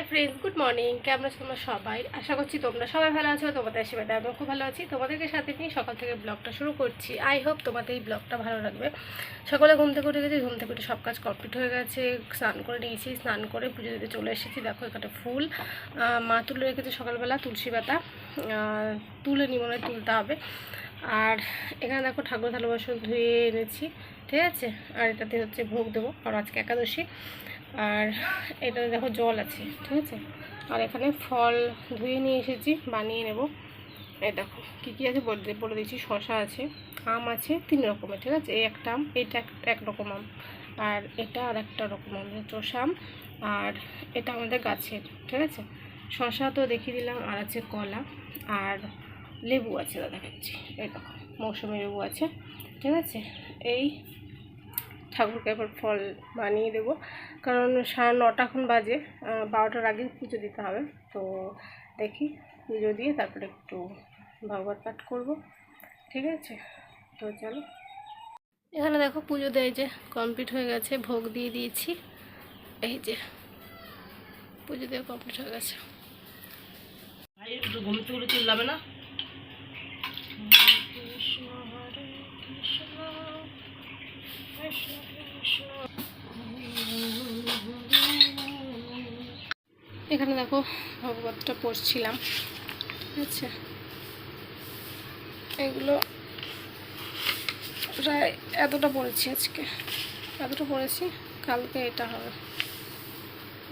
Hi friends good morning কেমন আছো তোমরা সবাই? আশা করছি তোমরা সবাই ভালো আছো, তোমাদের আশীর্বাদে আমিও খুব ভালো আছি। তোমাদেরকে সাথে নিয়ে সকাল থেকে ব্লগটা শুরু করছি। আই হোপ তোমাদের এই ব্লগটা ভালো লাগবে। সকালে ঘুম থেকে উঠে গেছি, ঘুম থেকে উঠে সব কাজ কমপ্লিট হয়ে গেছে। স্নান করে নিয়েছি, স্নান করে পুজো দিতে চলে এসেছি। দেখো, এখানে ফুল। মা তুলে রেখেছে সকালবেলা তুলসী পাতা। তুলে নি মনে তুলতে হবে। আর এখানে দেখো ঠাকুর থালা বাসন ধুয়ে এনেছি। ঠিক আছে? আর এটাতে হচ্ছে ভোগ দেবো। আর আজকে একাদশী। আর এটাতে দেখো জল আছে, ঠিক আছে? আর এখানে ফল ধুয়ে নিয়ে এসেছি, বানিয়ে নেব। এই দেখো, কী কী আছে বলে বলে দিচ্ছি শশা আছে, আম আছে, তিন রকমের, ঠিক আছে? এই একটা আম, এটা এক রকম আম, আর এটা আর একটা রকম আম চোষা আম, আর এটা আমাদের গাছের, ঠিক আছে? শশা তো দেখিয়ে দিলাম, আর আছে কলা, আর লেবু আছে দাদা দেখাচ্ছি। এই দেখো, মৌসুমি লেবু আছে, ঠিক আছে? এই ঠাকুরকে এবার ফল বানিয়ে দেবো। কারণ সাড়ে নটা এখন বাজে বারোটার আগে পুজো দিতে হবে। তো দেখি, পুজো দিয়ে তারপরে একটু ভগবত পাঠ করব। ঠিক আছে? তো চলো। এখানে দেখো পুজো দেয় যে কমপ্লিট হয়ে গেছে, ভোগ দিয়ে দিয়েছি। এই যে, পুজো দিয়ে কমপ্লিট হয়ে গেছে। ঘুম থেকে চিল্লাবে না? এখানে দেখো ভগবতটা পড়ছিলাম আচ্ছা এগুলো প্রায় এতটা পড়েছি আজকে। এতটা পড়েছি কালকে এটা হবে।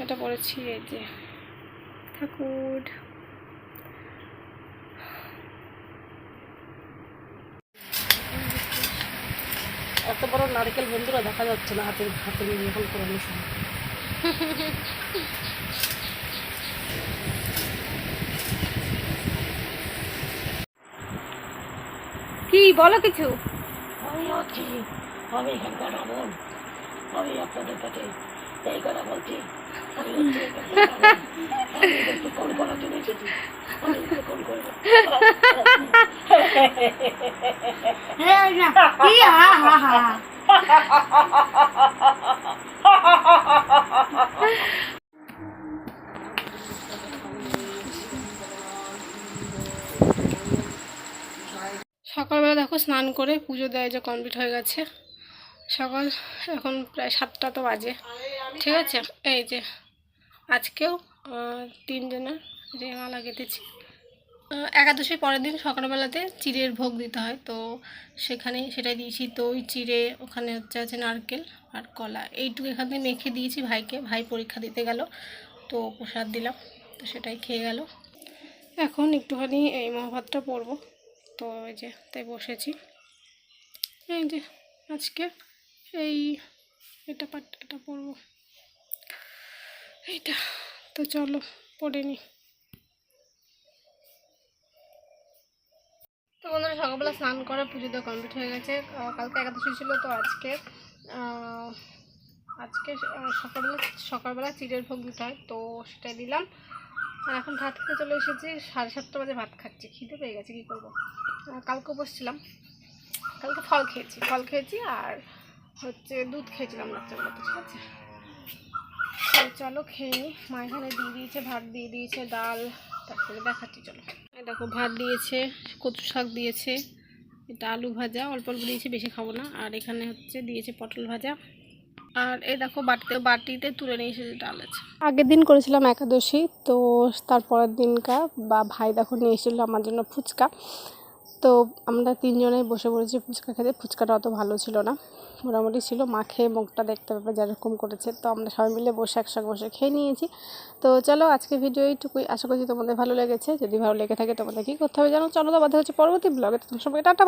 এটা পড়েছি এই যে ঠাকুর। এত বড় নারকেল বন্ধুরা দেখা যাচ্ছে না হাতে হাতে নিয়ে এখন করে কি বলো কিছু। আমি আছি। আমি এখানকার রাবণ। আমি আপনাদের কাছে এই কথা বলছি। হা হা এখানকার সকালবেলা দেখো স্নান করে পুজো দেয় যে কমপ্লিট হয়ে গেছে। সকাল এখন প্রায় সাতটা তো বাজে। ঠিক আছে? এই যে আজকেও তিনজনের যে মালা কেটেছি আহ, একাদশী পরের দিন সকালবেলাতে চিড়ের ভোগ দিতে হয়। তো সেখানে সেটাই দিয়েছি। দই চিড়ে ওখানে হচ্ছে আছে নারকেল আর কলা। এইটুকু এখান থেকে মেখে দিয়েছি ভাইকে। ভাই পরীক্ষা দিতে গেল। তো প্রসাদ দিলাম। তো সেটাই খেয়ে গেল। এখন একটুখানি এই মহাভাতটা পরবো তো ওই যে, তাই বসেছি। এই যে, আজকে এই এটা পাট এটা পরবো এইটা, তো চলো, পড়ে নি। তো বন্ধুরা, সকালবেলা স্নান করা পুজো দেওয়া কমপ্লিট হয়ে গেছে। কালকে একাদশী ছিল, তো আজকে আজকে সকালবেলা সকালবেলা চিড়ের ভোগ দিতে হয়, তো সেটাই দিলাম। আর এখন ভাত খেতে চলে এসেছি, সাড়ে সাতটা বাজে ভাত খাচ্ছি, খিদে পেয়ে গেছে, কী করব? কালকে বসছিলাম, কালকে ফল খেয়েছি ফল খেয়েছি আর হচ্ছে দুধ খেয়েছিলাম রাত্রেবেলাতে ঠিক আছে? চলো খেয়ে নিই মা এখানে দিয়ে দিয়েছে, ভাত দিয়ে দিয়েছে, ডাল, তারপরে দেখাচ্ছি, চলো। দেখো, ভাত দিয়েছে কচু শাক দিয়েছে, এটা আলু ভাজা, অল্প অল্প দিয়েছে, বেশি খাব না, আর এখানে হচ্ছে দিয়েছে পটল ভাজা। আর এই দেখো বাটিতে বাটিতে তুলে নিয়ে এসেছে ডাল আছে। আগের দিন করেছিলাম একাদশী, তো তারপরের দিনকার বা ভাই দেখো নিয়ে এসেছিল আমার জন্য ফুচকা। তো আমরা তিনজনেই বসে পড়েছি ফুচকা খেতে, ফুচকাটা অত ভালো ছিল না। মোটামুটি ছিল, মা খেয়ে মুখটা দেখতে পাবে যেরকম করেছে। তো আমরা সবাই মিলে বসে একসঙ্গে বসে খেয়ে নিয়েছি। তো চলো আজকে ভিডিও এইটুকুই, আশা করছি তোমাদের ভালো লেগেছে। যদি ভালো লেগে থাকে তোমাদের কী করতে হবে জানো? চলো তো বাধা হচ্ছে পরবর্তী ব্লগে তোমার সবাই টাটা